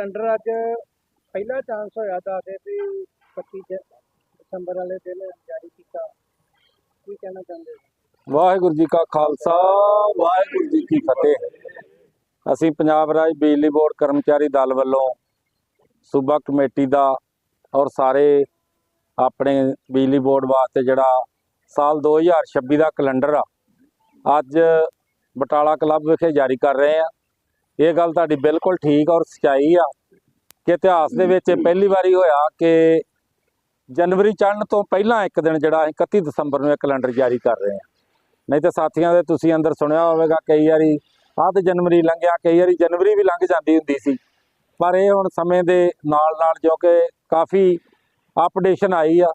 Calendar ਅੱਜ ਪਹਿਲਾ chance ਹੋਇਆ ਦੱਸਦੇ ਵੀ 25 ਦਸੰਬਰ ਵਾਲੇ ਦਿਨ ਜਾਰੀ ਕੀਤਾ। ਕੀ ਕਹਿਣਾ ਚਾਹੁੰਦੇ ਵਾਹਿਗੁਰੂ ਜੀ ਕਾ ਖਾਲਸਾ, ਵਾਹਿਗੁਰੂ ਜੀ ਕੀ ਫਤਿਹ। ਅਸੀਂ ਪੰਜਾਬ ਰਾਜ ਬਿਜਲੀ ਬੋਰਡ ਕਰਮਚਾਰੀ ਦਲ ਵੱਲੋਂ ਸੂਬਾ ਕਮੇਟੀ ਦਾ ਔਰ ਸਾਰੇ ਆਪਣੇ ਬਿਜਲੀ ਬੋਰਡ ਵਾਸਤੇ ਜਿਹੜਾ ਸਾਲ 2026 ਦਾ ਕੈਲੰਡਰ ਆ, ਅੱਜ ਬਟਾਲਾ ਕਲੱਬ ਵਿਖੇ ਜਾਰੀ ਕਰ ਰਹੇ ਆ। ਇਹ ਗੱਲ ਤੁਹਾਡੀ ਬਿਲਕੁਲ ਠੀਕ ਔਰ ਸਚਾਈ ਆ। ਕਿ ਇਤਿਹਾਸ ਦੇ ਵਿੱਚ ਪਹਿਲੀ ਵਾਰੀ ਹੋਇਆ ਕਿ ਜਨਵਰੀ ਚੜ੍ਹਨ ਤੋਂ ਪਹਿਲਾਂ ਇੱਕ ਦਿਨ ਜਿਹੜਾ ਅਸੀਂ 31 ਦਸੰਬਰ ਨੂੰ ਇਹ ਕੈਲੰਡਰ ਜਾਰੀ ਕਰ ਰਹੇ ਹਾਂ। ਨਹੀਂ ਤਾਂ ਸਾਥੀਆਂ ਦੇ ਤੁਸੀਂ ਅੰਦਰ ਸੁਣਿਆ ਹੋਵੇਗਾ ਕਈ ਵਾਰੀ ਆਹ ਤੇ ਜਨਵਰੀ ਲੰਘਿਆ, ਕਈ ਵਾਰੀ ਜਨਵਰੀ ਵੀ ਲੰਘ ਜਾਂਦੀ ਹੁੰਦੀ ਸੀ। ਪਰ ਇਹ ਹੁਣ ਸਮੇਂ ਦੇ ਨਾਲ ਨਾਲ ਜੋ ਕਿ ਕਾਫੀ ਅਪਡੇਸ਼ਨ ਆਈ ਆ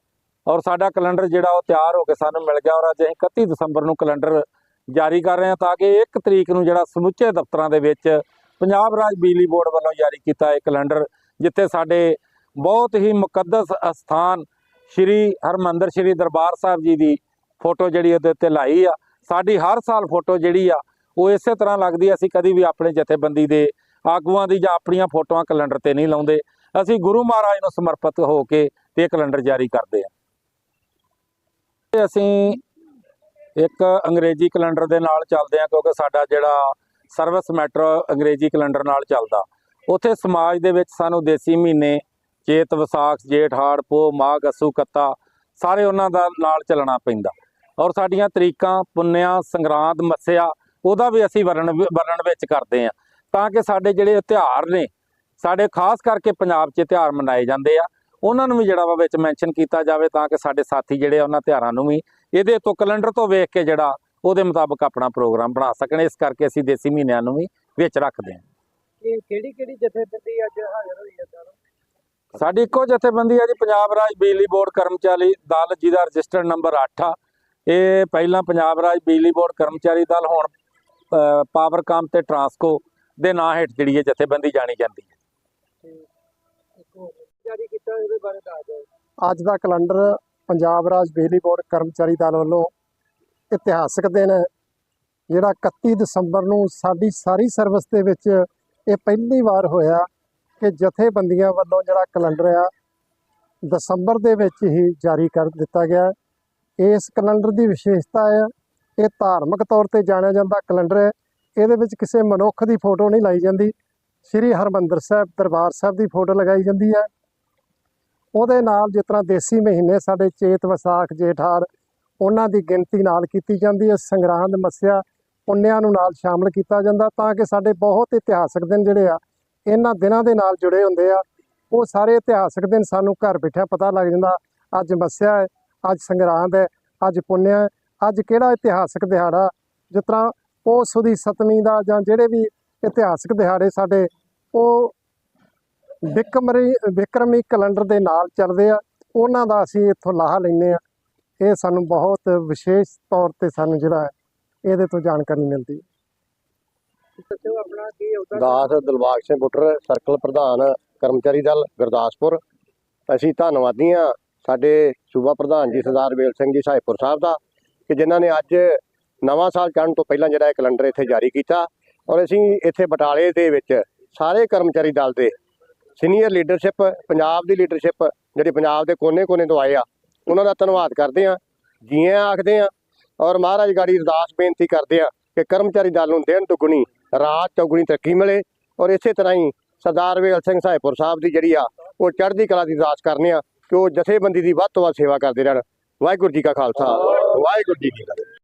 ਔਰ ਸਾਡਾ ਕੈਲੰਡਰ ਜਿਹੜਾ ਉਹ ਤਿਆਰ ਹੋ ਕੇ ਸਾਨੂੰ ਮਿਲ ਗਿਆ ਔਰ ਅੱਜ ਅਸੀਂ 31 ਦਸੰਬਰ ਨੂੰ ਕੈਲੰਡਰ ਜਾਰੀ ਕਰ ਰਹੇ ਹਾਂ ਤਾਂ ਕਿ 1 ਤਰੀਕ ਨੂੰ ਜਿਹੜਾ ਸਮੁੱਚੇ ਦਫ਼ਤਰਾਂ ਦੇ ਵਿੱਚ ਪੰਜਾਬ ਰਾਜ ਬਿਜਲੀ ਬੋਰਡ ਵੱਲੋਂ ਜਾਰੀ ਕੀਤਾ ਇਹ ਕੈਲੰਡਰ ਜਿੱਥੇ ਸਾਡੇ ਬਹੁਤ ਹੀ ਮੁਕੱਦਸ ਅਸਥਾਨ ਸ਼੍ਰੀ ਹਰਮੰਦਰ, ਸ਼੍ਰੀ ਦਰਬਾਰ ਸਾਹਿਬ ਜੀ ਦੀ ਫੋਟੋ ਜਿਹੜੀ ਉਹਦੇ ਉੱਤੇ ਲਾਈ ਆ। ਸਾਡੀ ਹਰ ਸਾਲ ਫੋਟੋ ਜਿਹੜੀ ਆ, ਉਹ ਇਸੇ ਤਰ੍ਹਾਂ ਲੱਗਦੀ ਅਸੀਂ ਕਦੀ ਵੀ ਆਪਣੇ ਜਥੇਬੰਦੀ ਦੇ ਆਗੂਆਂ ਦੀ ਜਾਂ ਆਪਣੀਆਂ ਫੋਟੋਆਂ ਕੈਲੰਡਰ ਤੇ ਨਹੀਂ ਲਾਉਂਦੇ। ਅਸੀਂ ਗੁਰੂ ਮਹਾਰਾਜ ਨੂੰ ਸਮਰਪਿਤ ਹੋ ਕੇ ਤੇ ਇਹ ਕੈਲੰਡਰ ਜਾਰੀ ਕਰਦੇ ਆ। ਅਸੀਂ ਇੱਕ ਅੰਗਰੇਜ਼ੀ ਕੈਲੰਡਰ ਦੇ ਨਾਲ ਚੱਲਦੇ ਆ, ਕਿਉਂਕਿ ਸਾਡਾ ਜਿਹੜਾ ਸਰਵਿਸ ਮੈਟਰ ਅੰਗਰੇਜ਼ੀ ਕੈਲੰਡਰ ਨਾਲ ਚੱਲਦਾ। ਉੱਥੇ ਸਮਾਜ ਦੇ ਵਿੱਚ ਸਾਨੂੰ ਦੇਸੀ ਮਹੀਨੇ, ਚੇਤ ਵਿਸਾਖ, ਜੇਠ ਹਾੜ ਪੋ ਮਾਘ, ਅਸੂ, ਕੱਤਾ ਸਾਰੇ ਉਹਨਾਂ ਦਾ ਨਾਲ ਚੱਲਣਾ ਪੈਂਦਾ। ਔਰ ਸਾਡੀਆਂ ਤਰੀਕਾਂ, ਪੁੰਨਿਆ, ਸੰਗਰਾਂਦ, ਮੱਸਿਆ, ਉਹਦਾ ਵੀ ਅਸੀਂ ਵਰਣ ਵਰਣਨ ਵਿੱਚ ਕਰਦੇ ਆ ਤਾਂ ਕਿ ਸਾਡੇ ਜਿਹੜੇ ਤਿਉਹਾਰ ਨੇ, ਸਾਡੇ ਖਾਸ ਕਰਕੇ ਪੰਜਾਬ 'ਚ ਤਿਉਹਾਰ ਮਨਾਏ ਜਾਂਦੇ ਆ, ਉਹਨਾਂ ਨੂੰ ਵੀ ਜਿਹੜਾ ਵਾ ਵਿੱਚ ਮੈਂਸ਼ਨ ਕੀਤਾ ਜਾਵੇ ਤਾਂ ਕਿ ਸਾਡੇ ਸਾਥੀ ਜਿਹੜੇ ਆ ਉਹਨਾਂ ਤਿਉਹਾਰਾਂ ਨੂੰ ਵੀ ਇਹਦੇ ਤੋਂ ਕੈਲੰਡਰ ਤੋਂ ਵੇਖ ਕੇ ਜਿਹੜਾ ਉਹਦੇ ਮੁਤਾਬਕ ਆਪਣਾ ਪ੍ਰੋਗਰਾਮ ਬਣਾ ਸਕਣ। ਇਸ ਕਰਕੇ ਅਸੀਂ ਦੇਸੀ ਮਹੀਨਿਆਂ ਨੂੰ ਵੀ ਵਿੱਚ ਰੱਖਦੇ ਹਾਂ। ਇਹ ਕਿਹੜੀ ਕਿਹੜੀ ਜਥੇਬੰਦੀ ਅੱਜ ਹਾਜ਼ਰ ਹੋਈ ਹੈ ਸਰ ਸਾਡੀ ਇੱਕੋ ਜਥੇਬੰਦੀ ਹੈ ਜੀ ਪੰਜਾਬ ਰਾਜ ਬਿਜਲੀ ਬੋਰਡ ਕਰਮਚਾਰੀ ਦਲ ਜਿਹਦਾ ਰਜਿਸਟਰਡ ਨੰਬਰ 8 ਆ। ਇਹ ਪਹਿਲਾਂ ਪੰਜਾਬ ਰਾਜ ਬਿਜਲੀ ਬੋਰਡ ਕਰਮਚਾਰੀ ਦਲ ਹੁਣ ਪਾਵਰਕਾਮ ਤੇ ਟਰਾਂਸਕੋ ਦੇ ਨਾਂ ਹੇਠ ਜਿਹੜੀ ਇਹ ਜਥੇਬੰਦੀ ਜਾਣੀ ਜਾਂਦੀ ਹੈ। ਤੇ ਇੱਕ ਹੋਰ ਜਾਰੀ ਕੀਤਾ ਇਹਦੇ ਬਾਰੇ ਦੱਸ ਦਿਓ। ਅੱਜ ਦਾ ਕੈਲੰਡਰ ਪੰਜਾਬ ਰਾਜ ਬਿਜਲੀ ਬੋਰਡ ਕਰਮਚਾਰੀ ਦਲ ਵੱਲੋਂ ਇਤਿਹਾਸਕ ਦਿਨ ਹੈ। ਜਿਹੜਾ 31 ਦਸੰਬਰ ਨੂੰ ਸਾਡੀ ਸਾਰੀ ਸਰਵਿਸ ਦੇ ਵਿੱਚ ਇਹ ਪਹਿਲੀ ਵਾਰ ਹੋਇਆ ਕਿ ਜਥੇਬੰਦੀਆਂ ਵੱਲੋਂ ਜਿਹੜਾ ਕੈਲੰਡਰ ਆ, ਦਸੰਬਰ ਦੇ ਵਿੱਚ ਹੀ ਜਾਰੀ ਕਰ ਦਿੱਤਾ ਗਿਆ ਇਸ ਕੈਲੰਡਰ ਦੀ ਵਿਸ਼ੇਸ਼ਤਾ ਹੈ, ਇਹ ਧਾਰਮਿਕ ਤੌਰ ਤੇ ਜਾਣਿਆ ਜਾਂਦਾ ਕੈਲੰਡਰ ਹੈ। ਇਹਦੇ ਵਿੱਚ ਕਿਸੇ ਮਨੁੱਖ ਦੀ ਫੋਟੋ ਨਹੀਂ ਲਾਈ ਜਾਂਦੀ। ਸ੍ਰੀ ਹਰਮੰਦਰ ਸਾਹਿਬ ਦਰਬਾਰ ਸਾਹਿਬ ਦੀ ਫੋਟੋ ਲਗਾਈ ਜਾਂਦੀ ਹੈ। ਉਹਦੇ ਨਾਲ ਜਿਸ ਤਰ੍ਹਾਂ ਦੇਸੀ ਮਹੀਨੇ ਸਾਡੇ ਚੇਤ ਵਿਸਾਖ ਜੇਠਾਰ ਉਹਨਾਂ ਦੀ ਗਿਣਤੀ ਨਾਲ ਕੀਤੀ ਜਾਂਦੀ ਹੈ। ਸੰਗਰਾਂਦ ਮੱਸਿਆ ਪੁੰਨਿਆਂ ਨੂੰ ਨਾਲ ਸ਼ਾਮਲ ਕੀਤਾ ਜਾਂਦਾ ਤਾਂ ਕਿ ਸਾਡੇ ਬਹੁਤ ਇਤਿਹਾਸਕ ਦਿਨ ਜਿਹੜੇ ਆ, ਇਹਨਾਂ ਦਿਨਾਂ ਦੇ ਨਾਲ ਜੁੜੇ ਹੁੰਦੇ ਆ। ਉਹ ਸਾਰੇ ਇਤਿਹਾਸਕ ਦਿਨ ਸਾਨੂੰ ਘਰ ਬੈਠਿਆਂ ਪਤਾ ਲੱਗ ਜਾਂਦਾ, ਅੱਜ ਮੱਸਿਆ ਹੈ, ਅੱਜ ਸੰਗਰਾਂਦ ਹੈ, ਅੱਜ ਪੁੰਨਿਆ ਹੈ, ਅੱਜ ਕਿਹੜਾ ਇਤਿਹਾਸਕ ਦਿਹਾੜਾ? ਜਿਸ ਤਰ੍ਹਾਂ ਉਹ ਸੁਦੀ ਸਤਵੀਂ ਦਾ ਜਾਂ ਜਿਹੜੇ ਵੀ ਇਤਿਹਾਸਕ ਦਿਹਾੜੇ ਸਾਡੇ, ਉਹ ਵਿਕਰਮੀ ਵਿਕਰਮੀ ਕੈਲੰਡਰ ਦੇ ਨਾਲ ਚੱਲਦੇ ਆ। ਉਹਨਾਂ ਦਾ ਅਸੀਂ ਇੱਥੋਂ ਲਾਹਾ ਲੈਂਦੇ ਆ। ਇਹ ਸਾਨੂੰ ਬਹੁਤ ਵਿਸ਼ੇਸ਼ ਤੌਰ ਤੇ ਸਾਨੂੰ ਜਿਹੜਾ ਇਹਦੇ ਤੋਂ ਜਾਣਕਾਰੀ ਮਿਲਦੀ। ਹੈ ਦੱਸਿਓ ਆਪਣਾ ਕੀ ਦਾਸ ਦਿਲਬਾਗ ਸਿੰਘ ਬੁੱਟਰ ਸਰਕਲ ਪ੍ਰਧਾਨ ਕਰਮਚਾਰੀ ਦਲ ਗੁਰਦਾਸਪੁਰ। ਅਸੀਂ ਧੰਨਵਾਦੀ ਹਾਂ ਸਾਡੇ ਸੂਬਾ ਪ੍ਰਧਾਨ ਜੀ ਸਰਦਾਰ ਵੇਲ ਸਿੰਘ ਜੀ ਸਾਹਿਬਪੁਰ ਸਾਹਿਬ ਦਾ ਕਿ ਜਿਨ੍ਹਾਂ ਨੇ ਅੱਜ ਨਵਾਂ ਸਾਲ ਚੜ੍ਹਨ ਤੋਂ ਪਹਿਲਾਂ ਜਿਹੜਾ ਇਹ ਕੈਲੰਡਰ ਇੱਥੇ ਜਾਰੀ ਕੀਤਾ। ਔਰ ਅਸੀਂ ਇੱਥੇ ਬਟਾਲੇ ਦੇ ਵਿੱਚ ਸਾਰੇ ਕਰਮਚਾਰੀ ਦਲ ਦੇ ਸੀਨੀਅਰ ਲੀਡਰਸ਼ਿਪ ਪੰਜਾਬ ਦੀ ਲੀਡਰਸ਼ਿਪ ਜਿਹੜੀ ਪੰਜਾਬ ਦੇ ਕੋਨੇ-ਕੋਨੇ ਤੋਂ ਆਏ ਆ ਉਹਨਾਂ ਦਾ ਧੰਨਵਾਦ ਕਰਦੇ ਹਾਂ। ਜੀਆਂ ਆਖਦੇ ਹਾਂ ਔਰ ਮਹਾਰਾਜ ਗਾੜੀ ਅਰਦਾਸ ਬੇਨਤੀ ਕਰਦੇ ਆ ਕਿ ਕਰਮਚਾਰੀ ਦਲ ਨੂੰ ਦਿਨ ਦੁੱਗਣੀ, ਰਾਤ ਚੌਗੁਣੀ ਤਰੱਕੀ ਮਿਲੇ ਔਰ ਇਸੇ ਤਰ੍ਹਾਂ ਹੀ ਸਰਦਾਰ ਵੇਲ ਸਿੰਘ ਸਾਹਿਬਪੁਰ ਸਾਹਿਬ ਦੀ ਜਿਹੜੀ ਆ, ਉਹ ਚੜ੍ਹਦੀ ਕਲਾ ਦੀ ਅਰਦਾਸ ਕਰਨੇ ਆ ਕਿ ਉਹ ਜਥੇਬੰਦੀ ਦੀ ਵੱਧ ਤੋਂ ਵੱਧ ਸੇਵਾ ਕਰਦੇ ਰਹਿਣ। ਵਾਹਿਗੁਰੂ ਜੀ ਕਾ ਖਾਲਸਾ, ਵਾਹਿਗੁਰੂ ਜੀ ਕੀ ਫਤਿਹ।